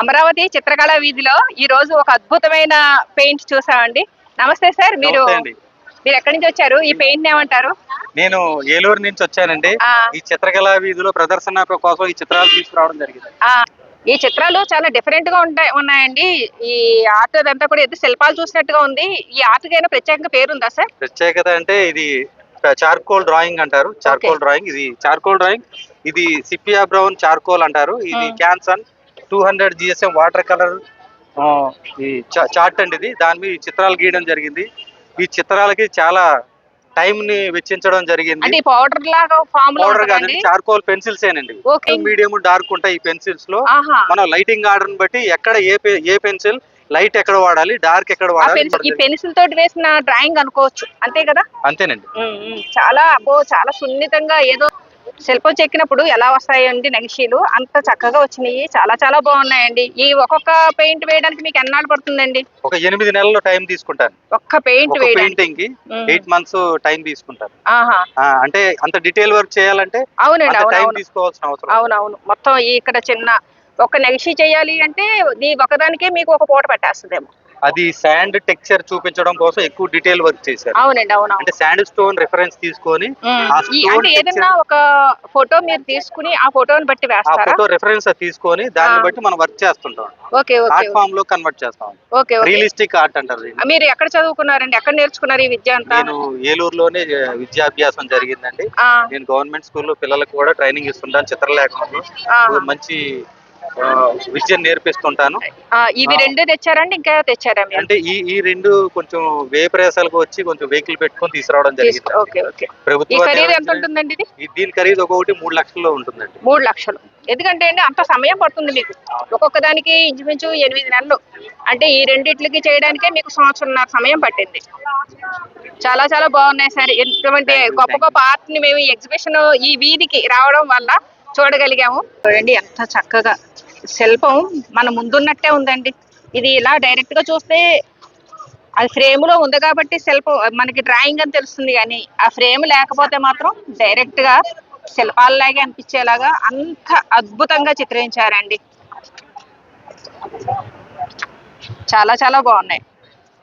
అమరావతి చిత్రకళ వీధిలో ఈ రోజు ఒక అద్భుతమైన పెయింట్ చూసామండి. నమస్తే సార్ మీరు. మీరు ఎక్కడి నుంచి వచ్చారు? ఈ పెయింట్ ఏమంటారు? నేను ఏలూరు నుంచి వచ్చానండి. ఈ చిత్రకళా వీధిలో ప్రదర్శన కోసం ఈ చిత్రాలు తీసుకురావడం జరిగింది. ఈ చిత్రాలు చాలా డిఫరెంట్గా ఉంటాయి ఉన్నాయండి. ఈ ఆర్ట్ అదంతా కూడా ఏదో శిల్పాలు చూసినట్టుగా ఉంది. ఈ ఆర్ట్కి అయినా ప్రత్యేకంగా పేరు ఉందా సార్? ప్రత్యేకత అంటే ఇది చార్కోల్ డ్రాయింగ్ అంటారు. చార్కోల్ డ్రాయింగ్ ఇది చార్కోల్ డ్రాయింగ్ ఇది సిపియా బ్రౌన్ చార్కోల్ అంటారు. ఇది. Canson two hundred GSM water colour ఈ చార్ట్ అండి ఇది. దాని మీద ఈ చిత్రాలు గీయడం జరిగింది. ఈ చిత్రాలకి చాలా టైం ని వెచ్చించడం జరిగింది. పౌడర్ లాగా పౌడర్ కాదండి చార్కోల్ పెన్సిల్స్ ఏనండి. మీడియం డార్క్ ఉంటాయి ఈ పెన్సిల్స్లో మనం లైటింగ్ ఆర్డర్ బట్టి ఎక్కడ ఏ ఏ పెన్సిల్ లైట్ ఎక్కడ వాడాలి డార్క్ ఎక్కడ వాడాలి పెన్సిల్ ఈ పెన్సిల్ తోటి వేసిన డ్రాయింగ్ అనుకోవచ్చు. అంతే కదా? అంతేనండి. చాలా అబ్బో చాలా సున్నితంగా ఏదో శిల్పం చెక్కినప్పుడు ఎలా వస్తాయండి నగిషీలు? అంత చక్కగా వచ్చినాయి. చాలా చాలా బాగున్నాయండి. ఈ ఒక్కొక్క పెయింట్ వేయడానికి మీకు ఎన్నాళ్ళు పడుతుందండి? ఒక ఎనిమిది నెలల్లో టైం తీసుకుంటాను. ఒక్క పెయింట్ ఒక వేయడానికి. పెయింటింగ్కి. ఎయిట్ మంత్స్ టైం తీసుకుంటాను. ఆహా. ఆ, అంటే అంత డీటెయిల్ వర్క్ చేయాలంటే అవునండి అంత టైం తీసుకోవాల్సిన అవసరం అవునవును. మొత్తం ఈ ఇక్కడ చిన్న ఒక నెగిషి చేయాలి అంటే ఒకదానికే మీకు ఒక పూట పెట్టేస్తుందేమో. అది శాండ్ టెక్స్చర్ చూపించడం కోసం ఎక్కువ డీటెయిల్ వర్క్ చేశారు. అవునండి అవును. అంటే శాండ్ స్టోన్ రిఫరెన్స్ తీసుకొని. ఆ అంటే texture- ఒక ఫోటో మీరు తీసుకుని ఆ ఫోటోని బట్టి ఆ వేస్తారా? ఫోటో రిఫరెన్స్ తీసుకొని దాన్ని ఆ. బట్టి మనం వర్క్ చేస్తుంటాం. ఓకే ఓకే ఆర్ట్ ఫామ్లో కన్వర్ట్ చేస్తాం. Okay okay. రియలిస్టిక్ ఆర్ట్ అంటారు దీన్ని. మీరు ఎక్కడ చదువుకున్నారండి? ఎక్కడ నేర్చుకున్నారు ఈ విద్య అంతా? నేను ఏలూరులోనే విద్యాభ్యాసం జరిగిందండి. ఆ, నేను గవర్నమెంట్ స్కూల్లో పిల్లలకు కూడా ట్రైనింగ్ ఇస్తుంటాను చిత్రలేఖనంలో. మంచి ఆ, విద్యను నేర్పిస్తుంటాను. ఆ, ఇవి రెండు తెచ్చారండి ఇంకా తెచ్చారా మీరు? అంటే ఈ ఈ రెండు కొంచెం వే ప్రయాసాలకు వచ్చి కొంచెం వెహికల్ పెట్టుకొని తీసుకురావడం తీసుకో- జరిగింది. Okay okay. ఈ ప్రభుత్వ ఖరీదు ఎంత ఉంటుందండి ఇది? ఈ- దీని ఖరీదు ఒక్కొక్కటి మూడు లక్షల్లో ఉంటుందండి. మూడు లక్షలు. ఎందుకంటే అండి అంత సమయం పడుతుంది మీకు. ఒక్కొక్క దానికి ఇంచుమించు ఎనిమిది నెలలు. అంటే ఈ రెండిట్లకి చేయడానికే మీకు సంవత్సరంన్నర సమయం పట్టింది. చాలా చాలా బాగున్నాయి సార్. you, గొప్ప గొప్ప ఆర్ట్ని మేము ఎగ్జిబిషన్ ఈ వీధికి రావడం వల్ల చూడగలిగాము. చూడండి ఎంత చక్కగా శిల్పం మన ముందున్నట్టే ఉందండి. ఇది ఇలా డైరెక్ట్గా చూస్తే అది ఫ్రేమ్లో ఉంది కాబట్టి శిల్పం మనకి డ్రాయింగ్ అని తెలుస్తుంది కానీ ఆ ఫ్రేమ్ లేకపోతే మాత్రం డైరెక్ట్గా శిల్పాలలాగే అనిపించేలాగా అంత అద్భుతంగా చిత్రించారండి. చాలా చాలా బాగున్నాయి.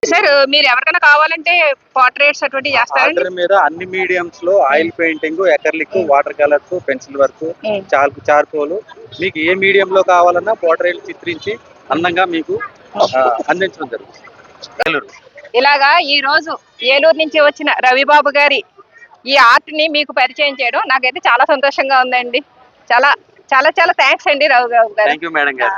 సార్ మీరు ఎవరికైనా కావాలంటే పోర్ట్రేట్స్ అటువంటి చేస్తారండి ఆర్డర్ మీద అన్ని మీడియంస్లో oil painting acrylic water colours pencil work um. Char charcoal మీకు ఏ మీడియం లో కావాలన్నా పోర్ట్రేట్ చిత్రించి అందంగా మీకు ఆ, అందించడం జరుగుతుంది. ఇలాగా ఈ రోజు ఏలూరు నుంచి వచ్చిన రవిబాబు గారి ఈ ఆర్ట్ని మీకు పరిచయం చేయడం నాకైతే చాలా సంతోషంగా ఉందండి. చాలా చాలా చాలా థ్యాంక్స్ అండి రవి బాబు గారు. థ్యాంక్ యూ మేడం గారు.